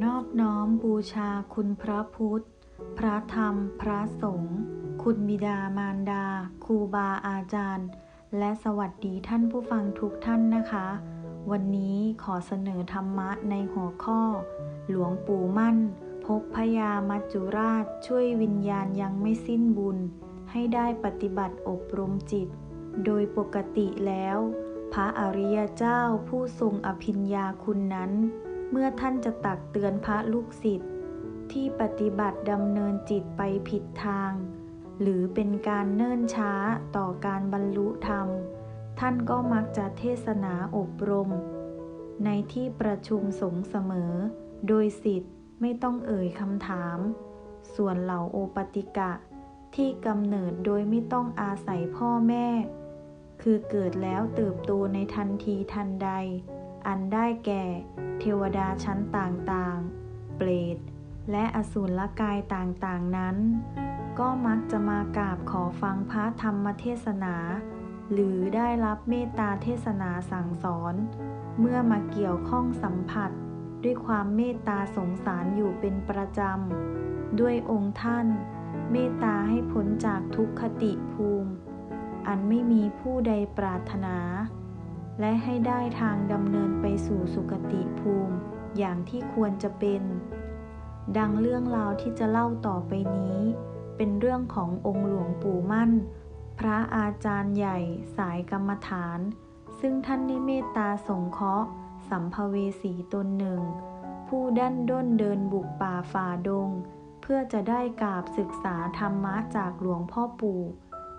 อนอบน้อมบูชาคุณพระพุทธ พระธรรม พระสงฆ์ คุณบิดามารดา ครูบาอาจารย์ และสวัสดีท่านผู้ฟังทุกท่านนะคะ วันนี้ขอเสนอธรรมะในหัวข้อ หลวงปู่มั่น พบพยามัจจุราชช่วยวิญญาณยังไม่สิ้นบุญ ให้ได้ปฏิบัติอบรมจิต โดยปกติแล้ว พระอริยเจ้าผู้ทรงอภิญญาคุณนั้น เมื่อท่านจะตักเตือนพระลูกศิษย์ที่ปฏิบัติดำเนินจิตไปผิดทาง หรือเป็นการเนิ่นช้าต่อการบรรลุธรรม ท่านก็มักจะเทศนาอบรม ในที่ประชุมสงฆ์เสมอ โดยสิทธิ์ไม่ต้องเอ่ยคำถาม ส่วนเหล่าโอปติกะ ที่กำเนิดโดยไม่ต้องอาศัยพ่อแม่ คือเกิดแล้วเติบโตในทันทีทันใด อันได้แก่ เทวดาชั้นต่างๆ เปรต และอสูรกายต่างๆนั้น ก็มักจะมากราบขอฟังพระธรรมเทศนา หรือได้รับเมตตาเทศนาสั่งสอน เมื่อมาเกี่ยวข้องสัมผัส ด้วยความเมตตาสงสารอยู่เป็นประจำ ด้วยองค์ท่าน เมตตาให้พ้นจากทุกขติภูมิ อันไม่มีผู้ใดปรารถนา และให้ได้ทางดำเนินไปสู่สุคติภูมิ อย่างที่ควรจะเป็น ดังเรื่องราวที่จะเล่าต่อไปนี้ เป็นเรื่องขององค์หลวงปู่มั่น พระอาจารย์ใหญ่สายกรรมฐาน ซึ่งท่านได้เมตตาสงเคราะห์ สัมภเวสีตนหนึ่ง ผู้ดันด้นเดินบุกป่าฝ่าดง เพื่อจะได้กราบศึกษาธรรมะจากหลวงพ่อปู่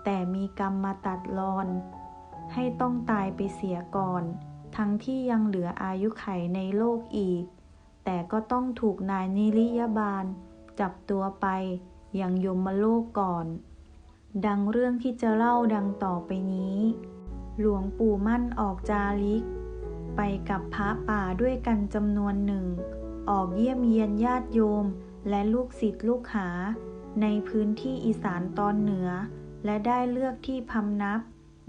แต่มีกรรมมาตัดรอน ให้ต้องตายไปเสียก่อน ทั้งที่ยังเหลืออายุไขในโลกอีก แต่ก็ต้องถูกนายนิริยบาล จับตัวไปยังยมโลกก่อน ดังเรื่องที่จะเล่าดังต่อไปนี้ หลวงปู่มั่นออกจาริก ไปกับพระป่าด้วยกันจำนวนหนึ่ง ออกเยี่ยมเยียนญาติโยมและลูกศิษย์ลูกหา ในพื้นที่อีสานตอนเหนือ และได้เลือกที่พำนับ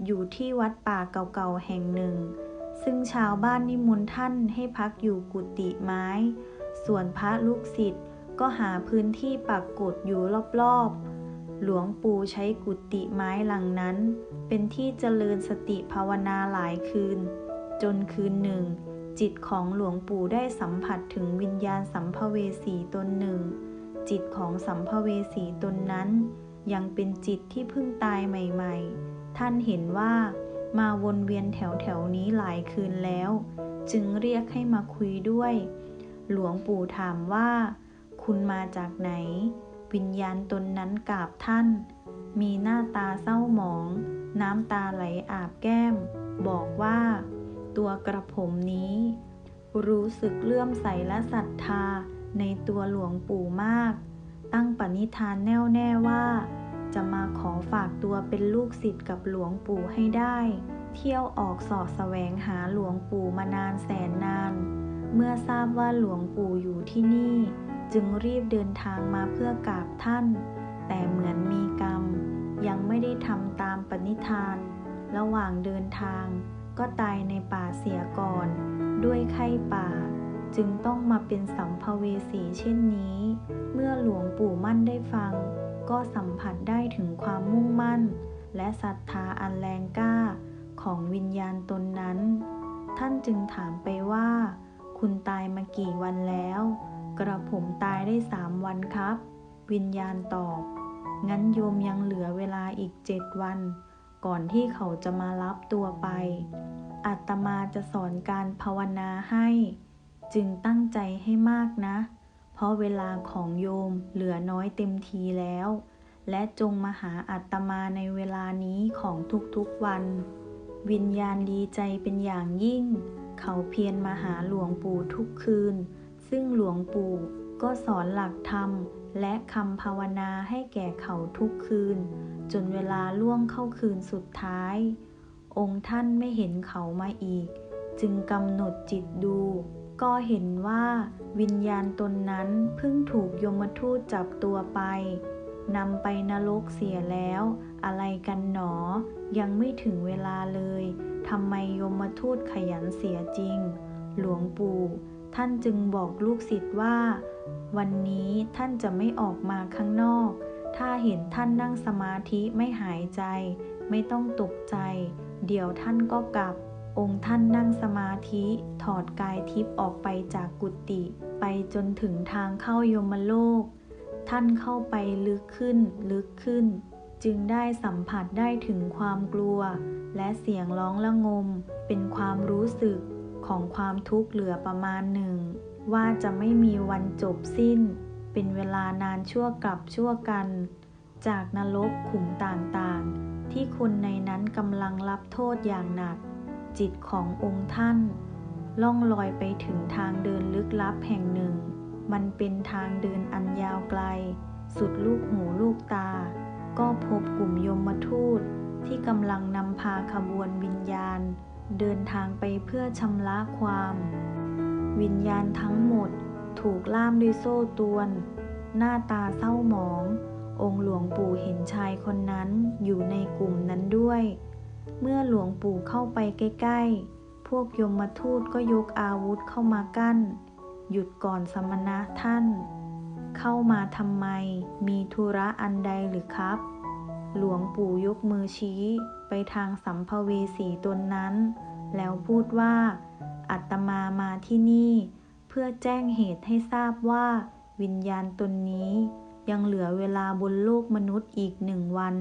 อยู่ที่วัดป่าเก่าๆแห่งหนึ่ง ซึ่งชาวบ้านนิมนต์ท่านให้พักอยู่กุฏิไม้ ส่วนพระลูกศิษย์ก็หาพื้นที่ปักกดอยู่รอบๆ หลวงปู่ใช้กุฏิไม้หลังนั้น เป็นที่เจริญสติภาวนาหลายคืน จนคืนหนึ่ง จิตของหลวงปู่ได้สัมผัสถึงวิญญาณสัมภเวสีตนหนึ่ง จิตของสัมภเวสีตนนั้น ยังเป็นจิตที่เพิ่งตายใหม่ ๆ ท่านเห็นว่ามาวนเวียนแถวๆนี้หลายคืนแล้ว จึงเรียกให้มาคุยด้วย หลวงปู่ถามว่า คุณมาจากไหน วิญญาณตนนั้นกราบท่าน มีหน้าตาเศร้าหมอง น้ำตาไหลอาบแก้ม บอกว่า ตัวกระผมนี้ รู้สึกเลื่อมใสและศรัทธาในตัวหลวงปู่มาก ตั้งปณิธานแน่วแน่ว่า จะมาขอฝากตัวเป็นลูกศิษย์กับหลวงปู่ให้ได้ เที่ยวออกสอดแสวงหาหลวงปู่มานานแสนนาน เมื่อทราบว่าหลวงปู่อยู่ที่นี่ จึงรีบเดินทางมาเพื่อกราบท่าน แต่เหมือนมีกรรม ยังไม่ได้ทำตามปณิธาน ระหว่างเดินทาง ก็ตายในป่าเสียก่อน ด้วยไข้ป่าจึงต้องมาเป็นสัมภเวสีเช่นนี้ เมื่อหลวงปู่มั่นได้ฟัง ก็สัมผัสได้ถึงความมุ่งมั่น และศรัทธาอันแรงกล้าของวิญญาณตนนั้น ท่านจึงถามไปว่า คุณตายมากี่วันแล้ว กระผมตายได้สามวันครับ วิญญาณตอบ งั้นโยมยังเหลือเวลาอีกเจ็ดวัน ก่อนที่เขาจะมารับตัวไปอาตมาจะสอนการภาวนาให้ จึงตั้งใจให้มากนะ เพราะเวลาของโยมเหลือน้อยเต็มทีแล้ว และจงมาหาอาตมาในเวลานี้ของทุกๆวัน วิญญาณดีใจเป็นอย่างยิ่ง เขาเพียรมาหาหลวงปู่ทุกคืน ซึ่งหลวงปู่ก็สอนหลักธรรมและคำภาวนาให้แก่เขาทุกคืน จนเวลาล่วงเข้าคืนสุดท้าย องค์ท่านไม่เห็นเขามาอีก จึงกำหนดจิตดู ก็เห็นว่าวิญญาณตนนั้นเพิ่งถูกยมทูตจับตัวไปนำไปนรกเสียแล้ว อะไรกันหนอ ยังไม่ถึงเวลาเลยทำไมยมทูตขยันเสียจริง หลวงปู่ท่านจึงบอกลูกศิษย์ว่า วันนี้ท่านจะไม่ออกมาข้างนอก ถ้าเห็นท่านนั่งสมาธิไม่หายใจ ไม่ต้องตกใจ เดี๋ยวท่านก็กลับ องค์ท่านนั่งสมาธิถอดกายทิพย์ออกไปจากกุฏิไปจนถึงทางเข้ายมโลก ท่านเข้าไปลึกขึ้นลึกขึ้น จึงได้สัมผัสได้ถึงความกลัว และเสียงร้องละงม เป็นความรู้สึกของความทุกข์เหลือประมาณหนึ่ง ว่าจะไม่มีวันจบสิ้น เป็นเวลานานชั่วกลับชั่วกัน จากนรกขุมต่างๆ ที่คนในนั้นกำลังรับโทษอย่างหนัก จิตขององค์ท่าน ล่องลอยไปถึงทางเดินลึกลับแห่งหนึ่ง มันเป็นทางเดินอันยาวไกล สุดลูกหูลูกตา ก็พบกลุ่มยมทูตที่กำลังนำพาขบวนวิญญาณ เดินทางไปเพื่อชำระความ วิญญาณทั้งหมดถูกล่ามด้วยโซ่ตวน หน้าตาเศร้าหมอง องค์หลวงปู่เห็นชายคนนั้นอยู่ในกลุ่มนั้นด้วย เมื่อหลวงปู่เข้าไปใกล้ๆ พวกยมทูตก็ยกอาวุธเข้ามากั้น หยุดก่อนสมณะท่าน เข้ามาทำไม มีธุระอันใดหรือครับ หลวงปู่ยกมือชี้ไปทางสัมภเวสีตนนั้น แล้วพูดว่า อัตมามาที่นี่ เพื่อแจ้งเหตุให้ทราบว่า วิญญาณตนนี้ยังเหลือเวลาบนโลกมนุษย์อีกหนึ่งวัน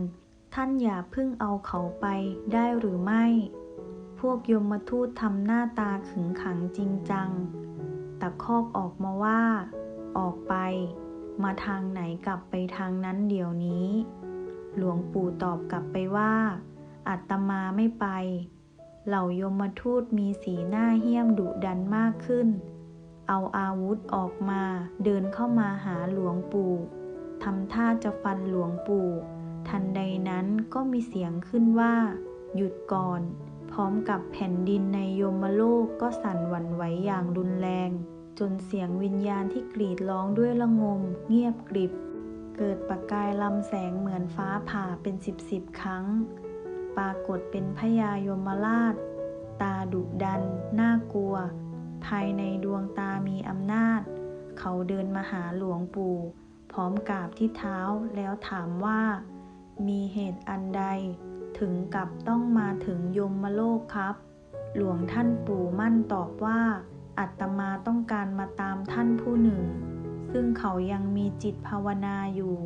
ท่านอย่าเพิ่งเอาเขาไปได้หรือไม่ พวกยมทูตทำหน้าตาขึงขังจริงจัง ตะคอกออกมาว่า ออกไป มาทางไหนกลับไปทางนั้นเดี๋ยวนี้ หลวงปู่ตอบกลับไปว่า อัตมาไม่ไป เหล่ายมทูตมีสีหน้าเหี้ยมดุดันมากขึ้น เอาอาวุธออกมา เดินเข้ามาหาหลวงปู่ทำท่าจะฟันหลวงปู่ ทันใดนั้นก็มีเสียงขึ้นว่า หยุดก่อน พร้อมกับแผ่นดินในโยมโลกก็สั่นหวั่นไหวอย่างรุนแรง จนเสียงวิญญาณที่กรีดร้องด้วยละงม เงียบกริบ เกิดประกายลำแสงเหมือนฟ้าผ่าเป็นสิบสิบครั้ง ปรากฏเป็นพญายมราช ตาดุดัน น่ากลัว ภายในดวงตามีอำนาจ เขาเดินมาหาหลวงปู่พร้อมกราบที่เท้าแล้วถามว่า มีเหตุอันใด ถึงกับต้องมาถึงยมโลกครับ หลวงท่านปู่มั่นตอบว่า อัตมาต้องการมาตามท่านผู้หนึ่ง ซึ่งเขายังมีจิตภาวนาอยู่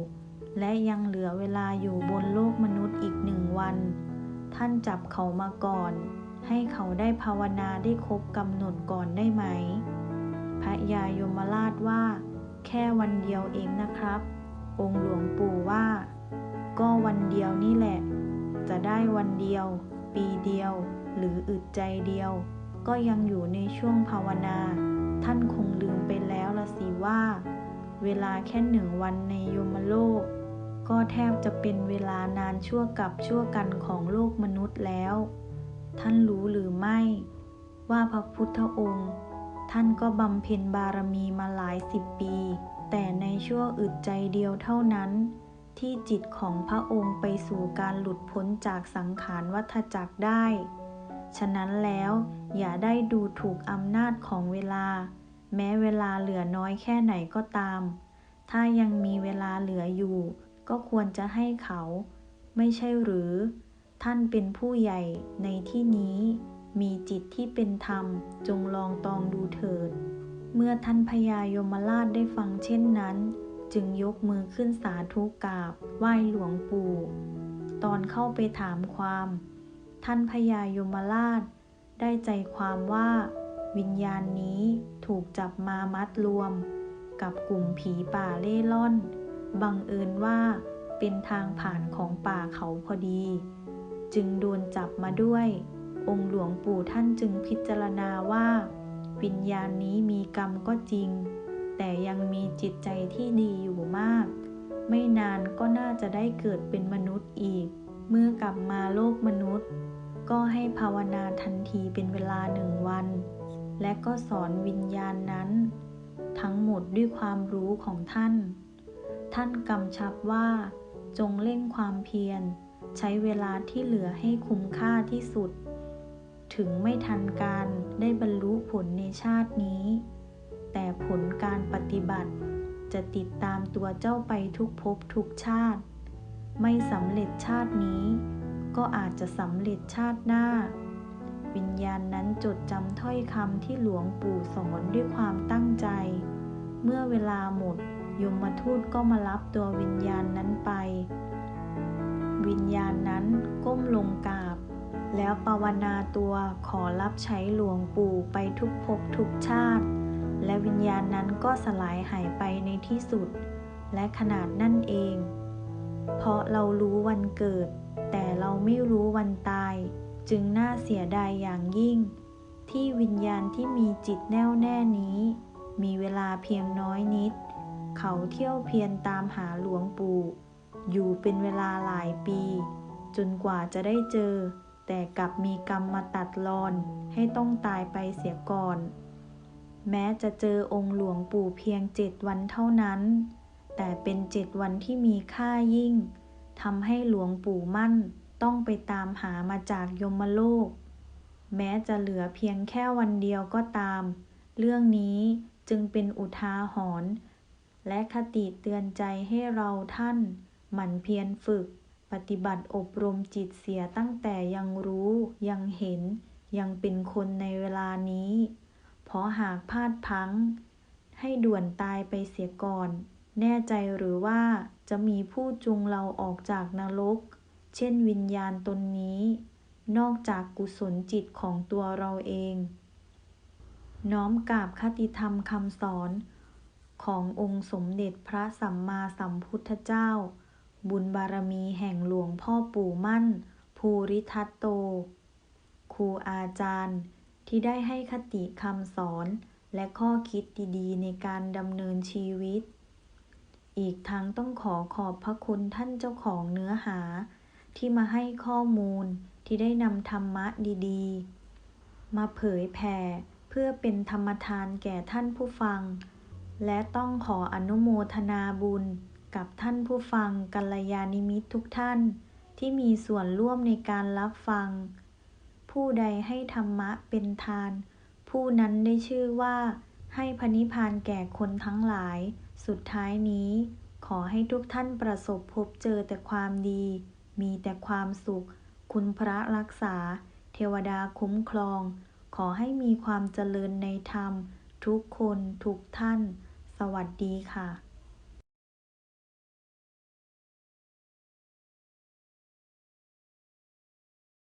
และยังเหลือเวลาอยู่บนโลกมนุษย์อีกหนึ่งวัน ท่านจับเขามาก่อน ให้เขาได้ภาวนาได้ครบกำหนดก่อนได้ไหม พระยายมราชว่า แค่วันเดียวเองนะครับ องค์หลวงปู่ว่า ก็วันเดียวนี่แหละ จะได้วันเดียว ปีเดียว หรืออึดใจเดียว ก็ยังอยู่ในช่วงภาวนา ท่านคงลืมไปแล้วละสิว่า เวลาแค่หนึ่งวันในโยมโลก ก็แทบจะเป็นเวลานานชั่วกับชั่วกันของโลกมนุษย์แล้ว ท่านรู้หรือไม่ ว่าพระพุทธองค์ ท่านก็บำเพ็ญบารมีมาหลายสิบปี แต่ในชั่วอึดใจเดียวเท่านั้น ที่จิตของพระองค์ไปสู่การหลุดพ้นจากสังขารวัฏจักรได้ ฉะนั้นแล้วอย่าได้ดูถูกอำนาจของเวลา แม้เวลาเหลือน้อยแค่ไหนก็ตาม ถ้ายังมีเวลาเหลืออยู่ ก็ควรจะให้เขา ไม่ใช่หรือ ท่านเป็นผู้ใหญ่ในที่นี้ มีจิตที่เป็นธรรมจงลองตองดูเถิด เมื่อท่านพญายมราชได้ฟังเช่นนั้น จึงยกมือขึ้นสาธุกราบไหว้หลวงปู่ ตอนเข้าไปถามความ ท่านพญายมราช ได้ใจความว่า วิญญาณนี้ถูกจับมามัดรวม กับกลุ่มผีป่าเล่ร่อน บังเอิญว่าเป็นทางผ่านของป่าเขาพอดี จึงโดนจับมาด้วย องค์หลวงปู่ท่านจึงพิจารณาว่า วิญญาณนี้มีกรรมก็จริง แต่ยังมีจิตใจที่ดีอยู่มาก ไม่นานก็น่าจะได้เกิดเป็นมนุษย์อีก เมื่อกลับมาโลกมนุษย์ ก็ให้ภาวนาทันทีเป็นเวลาหนึ่งวัน และก็สอนวิญญาณนั้น ทั้งหมดด้วยความรู้ของท่าน ท่านกำชับว่า จงเร่งความเพียร ใช้เวลาที่เหลือให้คุ้มค่าที่สุด ถึงไม่ทันการได้บรรลุผลในชาตินี้ แต่ผลการปฏิบัติ จะติดตามตัวเจ้าไปทุกภพทุกชาติ ไม่สำเร็จชาตินี้ ก็อาจจะสำเร็จชาติหน้า วิญญาณนั้นจดจำถ้อยคำที่หลวงปู่สอนด้วยความตั้งใจ เมื่อเวลาหมดยมทูตก็มารับตัววิญญาณนั้นไป วิญญาณนั้นก้มลงกราบ แล้วภาวนาตัวขอรับใช้หลวงปู่ไปทุกภพทุกชาติ และวิญญาณนั้นก็สลายหายไปในที่สุด และขนาดนั่นเอง เพราะเรารู้วันเกิด แต่เราไม่รู้วันตาย จึงน่าเสียดายอย่างยิ่ง ที่วิญญาณที่มีจิตแน่วแน่นี้ มีเวลาเพียงน้อยนิด เขาเที่ยวเพียรตามหาหลวงปู่อยู่เป็นเวลาหลายปี จนกว่าจะได้เจอ แต่กลับมีกรรมมาตัดรอน ให้ต้องตายไปเสียก่อน แม้จะเจอองค์หลวงปู่เพียงเจ็ดวันเท่านั้น แต่เป็นเจ็ดวันที่มีค่ายิ่งทำให้หลวงปู่มั่นต้องไปตามหามาจากยมโลก แม้จะเหลือเพียงแค่วันเดียวก็ตาม เรื่องนี้จึงเป็นอุทาหรณ์และคติเตือนใจให้เราท่าน หมั่นเพียรฝึก ปฏิบัติอบรมจิตเสียตั้งแต่ยังรู้ ยังเห็น ยังเป็นคนในเวลานี้ เพราะหากพลาดพังให้ด่วนตายไปเสียก่อน แน่ใจหรือว่าจะมีผู้จุงเราออกจากนรก เช่นวิญญาณตนนี้ นอกจากกุศลจิตของตัวเราเอง น้อมกราบคติธรรมคำสอนขององค์สมเด็จพระสัมมาสัมพุทธเจ้า บุญบารมีแห่งหลวงพ่อปู่มั่น ภูริทัตโต ครูอาจารย์ ที่ได้ให้คติคำสอน และข้อคิดดีๆ ในการดำเนินชีวิต อีกทั้งต้องขอขอบพระคุณท่านเจ้าของเนื้อหา ที่มาให้ข้อมูลที่ได้นำธรรมะดีๆ มาเผยแผ่เพื่อเป็นธรรมทานแก่ท่านผู้ฟัง และต้องขออนุโมทนาบุญกับท่านผู้ฟังกัลยาณิมิตรทุกท่าน ที่มีส่วนร่วมในการรับฟัง ผู้ใดให้ธรรมะเป็นทาน ผู้นั้นได้ชื่อว่า ให้พนิพานแก่คนทั้งหลาย สุดท้ายนี้ ขอให้ทุกท่านประสบพบเจอแต่ความดี มีแต่ความสุข คุณพระรักษา เทวดาคุ้มครอง ขอให้มีความเจริญในธรรม ทุกคนทุกท่าน สวัสดีค่ะ